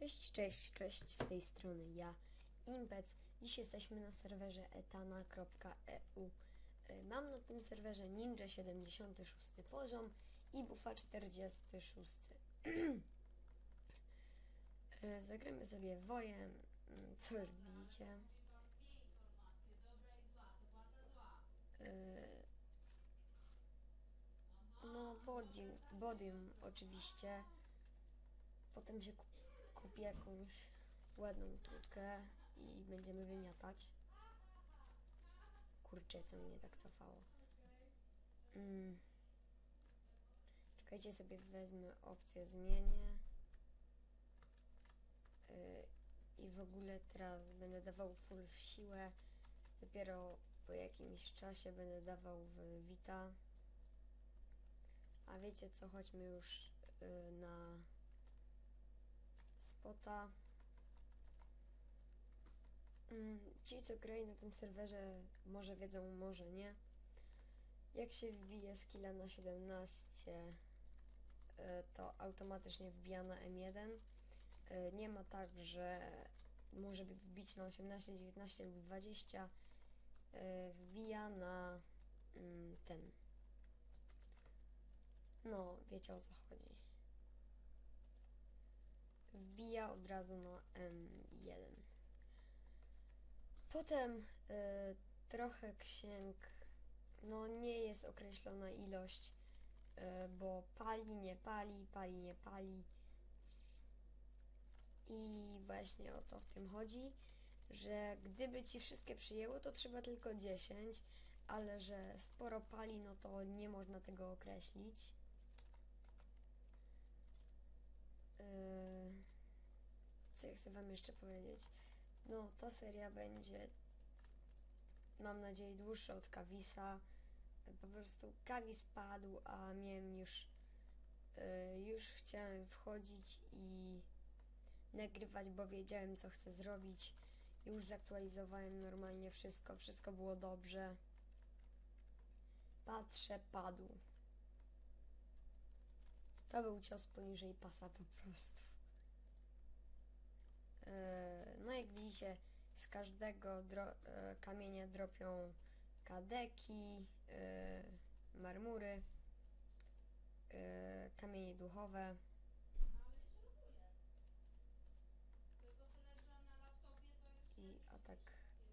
Cześć, cześć, cześć, z tej strony ja, Impec. Dziś jesteśmy na serwerze etana.eu. Y, Mam na tym serwerze Ninja 76 poziom i Bufa 46. Y, Zagramy sobie wojem, mm, co widzicie. Y, No, bodim, bodim oczywiście. Potem się ku- kupi jakąś ładną trutkę i będziemy wymiatać. Kurczę, co mnie tak cofało. Mm. Czekajcie sobie, wezmę opcję zmienię. Yy, I w ogóle teraz będę dawał full w siłę. Dopiero po jakimś czasie będę dawał w Vita. A wiecie co, chodźmy już yy, na spota. Mm, Ci, co grają na tym serwerze, może wiedzą, może nie. Jak się wbije skilla na 17, y, to automatycznie wbija na M1. Y, Nie ma tak, że może wbić na 18, 19 lub 20. Y, Wbija na mm, ten. No, wiecie o co chodzi od razu na M1. Potem y, trochę księg, no nie jest określona ilość, y, bo pali, nie pali, pali, nie pali. I właśnie o to w tym chodzi, że gdyby ci wszystkie przyjęły, to trzeba tylko 10, ale że sporo pali, no to nie można tego określić. Chcę Wam jeszcze powiedzieć? No, ta seria będzie, mam nadzieję, dłuższa od Kawisa. Po prostu Kawis padł, a miałem już, yy, już chciałem wchodzić i nagrywać, bo wiedziałem, co chcę zrobić. Już zaktualizowałem normalnie wszystko, wszystko było dobrze. Patrzę, padł. To był cios poniżej pasa po prostu. Yy, No jak widzicie, z każdego dro- e, kamienia dropią kadeki, yy, marmury, kamienie duchowe. i atak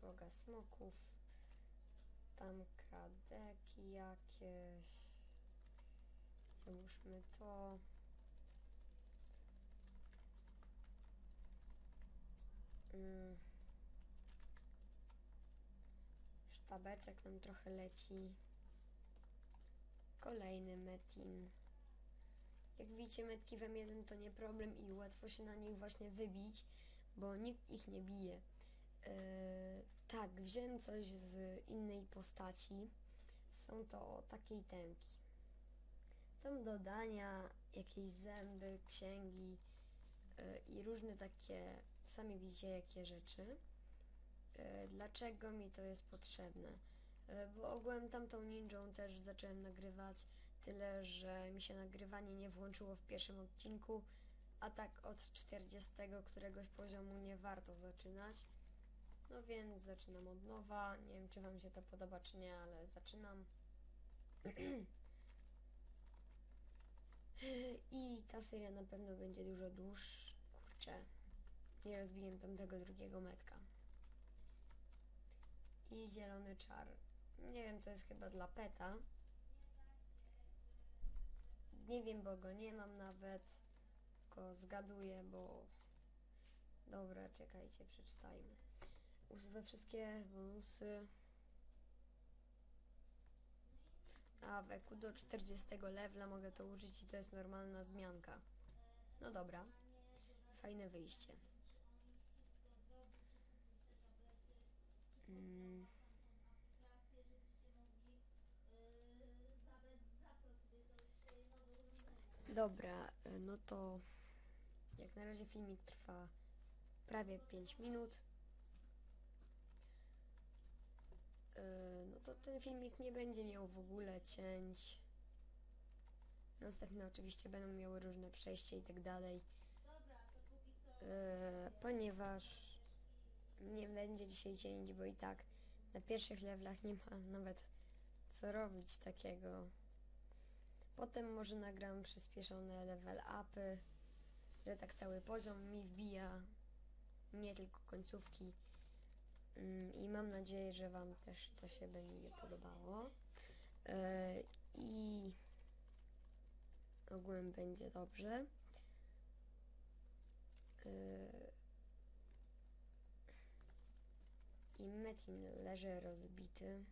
boga smoków. Tam kadeki jakieś. Załóżmy to. Sztabeczek nam trochę leci. Kolejny metin. Jak widzicie, metki w M1 to nie problem i łatwo się na nich właśnie wybić, bo nikt ich nie bije. Yy, tak, wziąłem coś z innej postaci. Są to takie itemki. Tam dodania, jakieś zęby, księgi yy, i różne takie, sami widzicie jakie rzeczy. Yy, dlaczego mi to jest potrzebne? Yy, bo ogółem tamtą ninją też zacząłem nagrywać, tyle że mi się nagrywanie nie włączyło w pierwszym odcinku, a tak od 40 któregoś poziomu nie warto zaczynać. No więc zaczynam od nowa. Nie wiem, czy Wam się to podoba, czy nie, ale zaczynam. I ta seria na pewno będzie dużo dłuższa. Kurczę, nie rozbiję tamtego drugiego metka. I zielony czar. Nie wiem, to jest chyba dla peta. Nie wiem, bo go nie mam nawet. Tylko zgaduję, bo... Dobra, czekajcie, przeczytajmy. Usuwę wszystkie bonusy. A w EQ do 40 levela mogę to użyć i to jest normalna zmianka. No dobra. Fajne wyjście. Mm. Dobra, y, no to jak na razie filmik trwa prawie 5 minut. Yy, no to ten filmik nie będzie miał w ogóle cięć. Następne oczywiście będą miały różne przejście i tak dalej. E, ponieważ nie będzie dzisiaj cięć, bo i tak na pierwszych levelach nie ma nawet co robić takiego. Potem może nagram przyspieszone level upy, że tak cały poziom mi wbija, nie tylko końcówki. Mm, I mam nadzieję, że Wam też to się będzie podobało. E, I ogółem będzie dobrze. E, I Metin leży rozbity.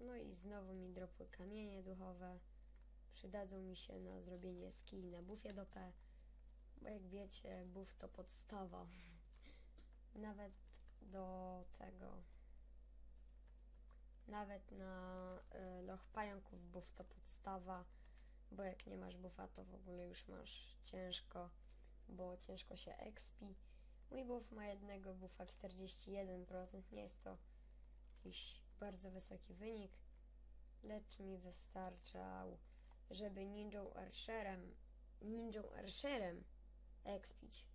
No i znowu mi dropły kamienie duchowe. Przydadzą mi się na zrobienie skill na bufie do P. Bo jak wiecie, buff to podstawa. Nawet do tego. Nawet na y, loch pająków buff to podstawa. Bo jak nie masz buffa, to w ogóle już masz ciężko. Bo ciężko się expi. Mój buff ma jednego buffa 41%. Nie jest to jakiś bardzo wysoki wynik. Lecz mi wystarczał, żeby ninją archerem, ninją archerem expić.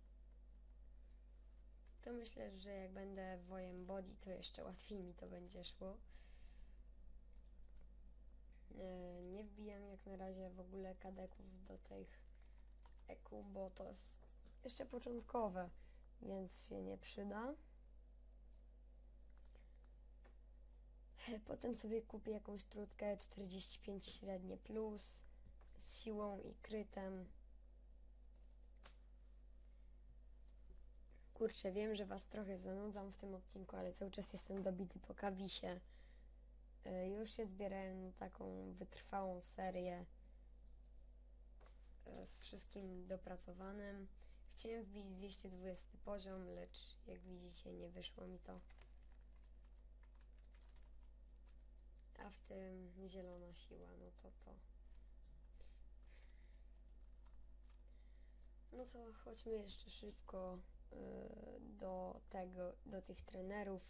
To myślę, że jak będę wojem body, to jeszcze łatwiej mi to będzie szło. E, Nie wbijam jak na razie w ogóle kadeków do tych EQ, bo to jest jeszcze początkowe, więc się nie przyda. Potem sobie kupię jakąś trutkę 45 średnie plus z siłą i krytem. Kurczę, wiem, że Was trochę zanudzam w tym odcinku, ale cały czas jestem dobity po kawisie. E, Już się zbierałem na taką wytrwałą serię e, z wszystkim dopracowanym. Chciałem wbić 220 poziom, lecz jak widzicie nie wyszło mi to. A w tym zielona siła, no to to. No to chodźmy jeszcze szybko y, do tego, do tych trenerów.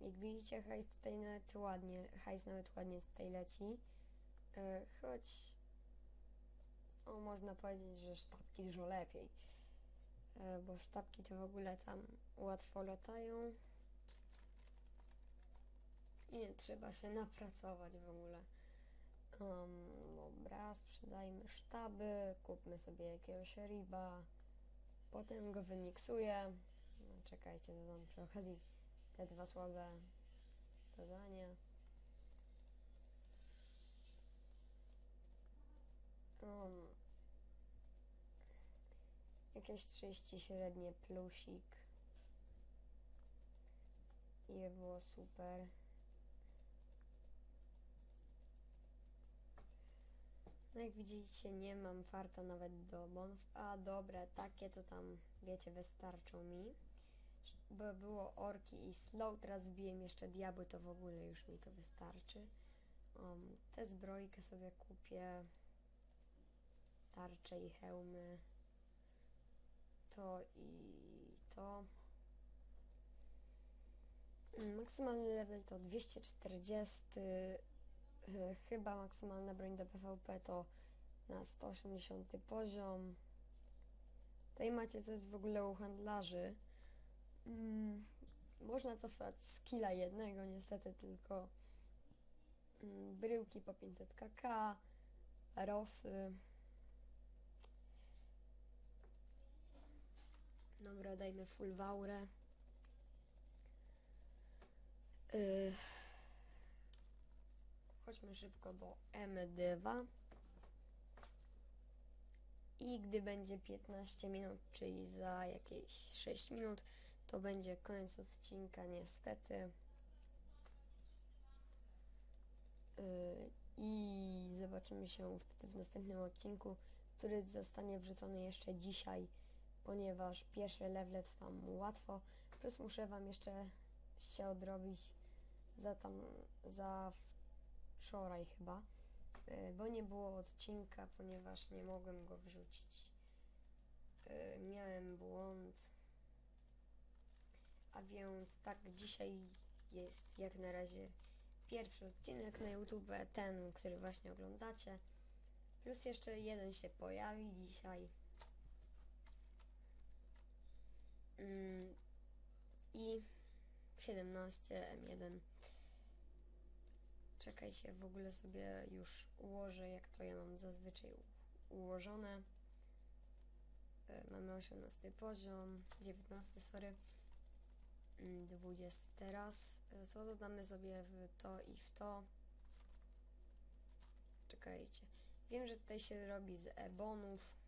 Jak widzicie, hajs tutaj nawet ładnie, hajs nawet ładnie tutaj leci. Y, choć, o, można powiedzieć, że sztabki dużo lepiej. Y, bo sztabki to w ogóle tam łatwo latają. I nie trzeba się napracować w ogóle. Um, dobra, sprzedajmy sztaby, kupmy sobie jakiegoś riba, potem go wymiksuję. No, czekajcie, dodam przy okazji te dwa słabe dodania. Um, jakieś 30 średnie plusik. I by było super. No jak widzicie, nie mam farta nawet do bonów. A dobra, takie to tam, wiecie, wystarczą mi. Bo było orki i slow, teraz wbiłem jeszcze diabły, to w ogóle już mi to wystarczy. Um, tę zbrojkę sobie kupię. Tarcze i hełmy. To i to. Mm, Maksymalny level to 240. Y, Chyba maksymalna broń do PvP to na 180 poziom. Tutaj macie co jest w ogóle u handlarzy. Mm, można cofać skilla jednego, niestety tylko mm, bryłki po 500 kk, rosy. Dobra, dajmy full waurę. Yy. Chodźmy szybko do MDWA. I gdy będzie 15 minut, czyli za jakieś 6 minut, to będzie koniec odcinka, niestety. Yy, I zobaczymy się wtedy w następnym odcinku, który zostanie wrzucony jeszcze dzisiaj, ponieważ pierwsze levele to tam łatwo. Plus muszę Wam jeszcze się odrobić za tam, za wczoraj chyba, y, bo nie było odcinka, ponieważ nie mogłem go wrzucić. Y, Miałem błąd. A więc tak, dzisiaj jest jak na razie pierwszy odcinek na YouTube, ten, który właśnie oglądacie. Plus jeszcze jeden się pojawi dzisiaj. Mm, I 17 M1. Czekajcie, w ogóle sobie już ułożę, jak to ja mam zazwyczaj ułożone. E, Mamy 18 poziom, 19, sorry. Mm, 20 teraz. E, Co dodamy sobie w to i w to? Czekajcie. Wiem, że tutaj się robi z ebonów.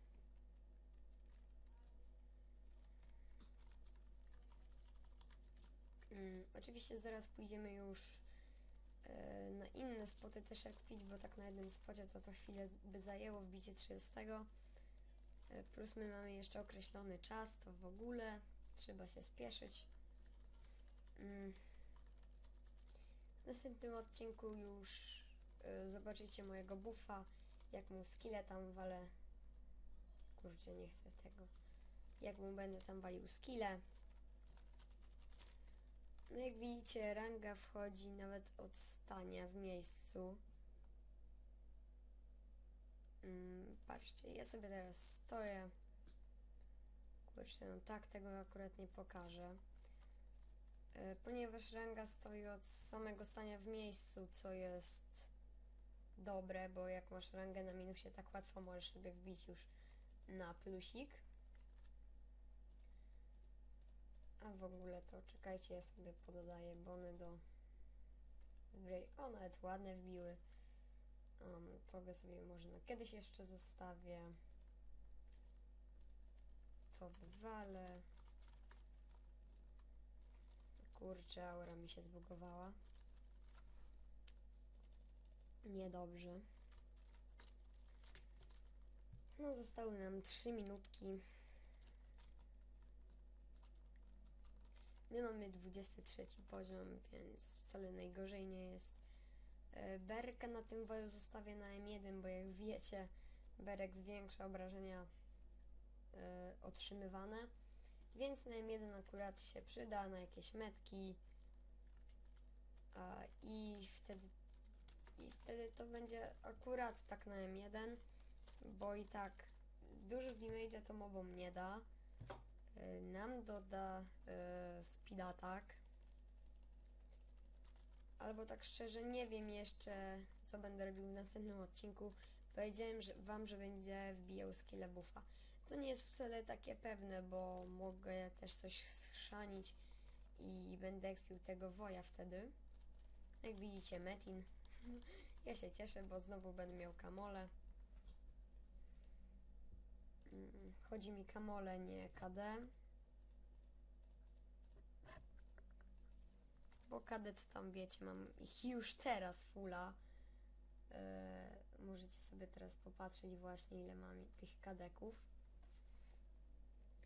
Mm, oczywiście zaraz pójdziemy już e, na inne spoty też expić, bo tak na jednym spocie to to chwilę by zajęło wbicie 30. E, plus my mamy jeszcze określony czas, to w ogóle trzeba się spieszyć. Mm. W następnym odcinku już e, zobaczycie mojego buffa, jak mu skille tam walę. Kurczę, nie chcę tego. Jak mu będę tam walił skille. No jak widzicie, ranga wchodzi nawet od stania w miejscu. Mm, patrzcie, ja sobie teraz stoję. Kurczę, no tak tego akurat nie pokażę. E, Ponieważ ranga stoi od samego stania w miejscu, co jest dobre, bo jak masz rangę na minusie, tak łatwo możesz sobie wbić już na plusik. A w ogóle to czekajcie, ja sobie pododaję bony do zbroi. O, nawet ładne wbiły. Um, to go sobie może na kiedyś jeszcze zostawię. To wywalę. Kurczę, aura mi się zbugowała. Niedobrze. No, zostały nam 3 minutki. My mamy 23 poziom, więc wcale najgorzej nie jest. E, Berka na tym woju zostawię na M1, bo jak wiecie, Berek zwiększa obrażenia e, otrzymywane. Więc na M1 akurat się przyda, na jakieś metki. A, I wtedy i wtedy to będzie akurat tak na M1, bo i tak dużo damage'a to mobom nie da. Nam doda y, speed attack. Albo tak szczerze nie wiem jeszcze, co będę robił w następnym odcinku. Powiedziałem że wam, że będzie wbijał skilla buffa. To nie jest wcale takie pewne, bo mogę też coś schrzanić i będę ekspił tego woja wtedy. Jak widzicie, Metin. Ja się cieszę, bo znowu będę miał kamole. Mm, Chodzi mi kamole, nie KD. Bo kadet tam wiecie, mam ich już teraz fulla. E, możecie sobie teraz popatrzeć właśnie ile mam tych kadeków.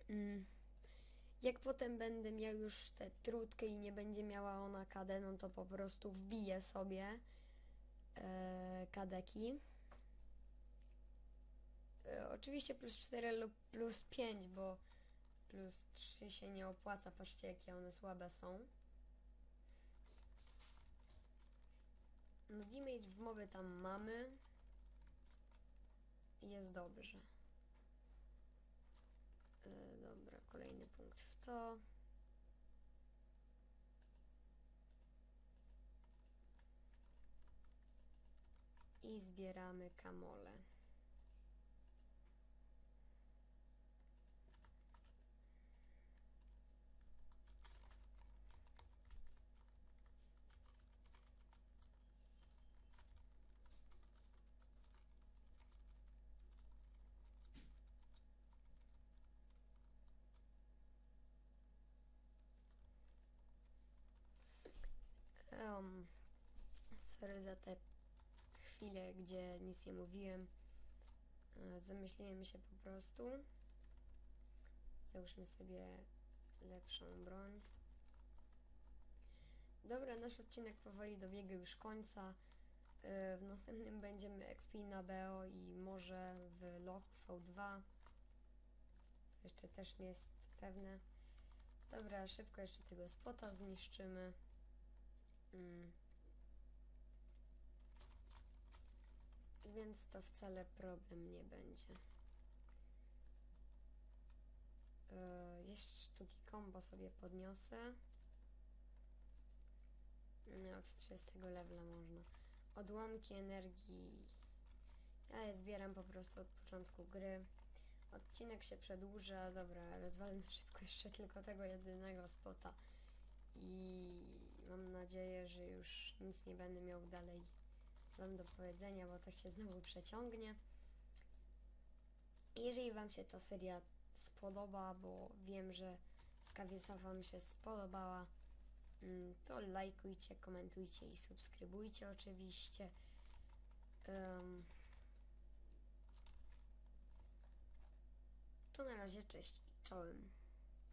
Mm. Jak potem będę miał już tę trutkę i nie będzie miała ona KD, no to po prostu wbiję sobie e, kadeki. E, oczywiście plus 4 lub plus 5, bo plus 3 się nie opłaca, patrzcie jakie one słabe są. No damage w mowy tam mamy. Jest dobrze. E, dobra, kolejny punkt w to. I zbieramy kamole. Um, sorry za te chwile, gdzie nic nie mówiłem. E, Zamyśliłem się po prostu. Załóżmy sobie lepszą broń. Dobra, nasz odcinek powoli dobiega już końca. E, W następnym będziemy XP na BO i może w lochu V2. Co jeszcze też nie jest pewne. Dobra, szybko jeszcze tego spota zniszczymy. Mm. Więc to wcale problem nie będzie. Yy, jeszcze sztuki combo sobie podniosę. No, od 30 levela można. Odłamki energii. Ja je zbieram po prostu od początku gry. Odcinek się przedłuża. Dobra, rozwalmy szybko jeszcze tylko tego jedynego spota. I mam nadzieję, że już nic nie będę miał dalej wam do powiedzenia, bo to się znowu przeciągnie. Jeżeli wam się ta seria spodoba, bo wiem, że Skawiesa wam się spodobała, mm, to lajkujcie, komentujcie i subskrybujcie oczywiście. Em, to na razie, cześć i czołem.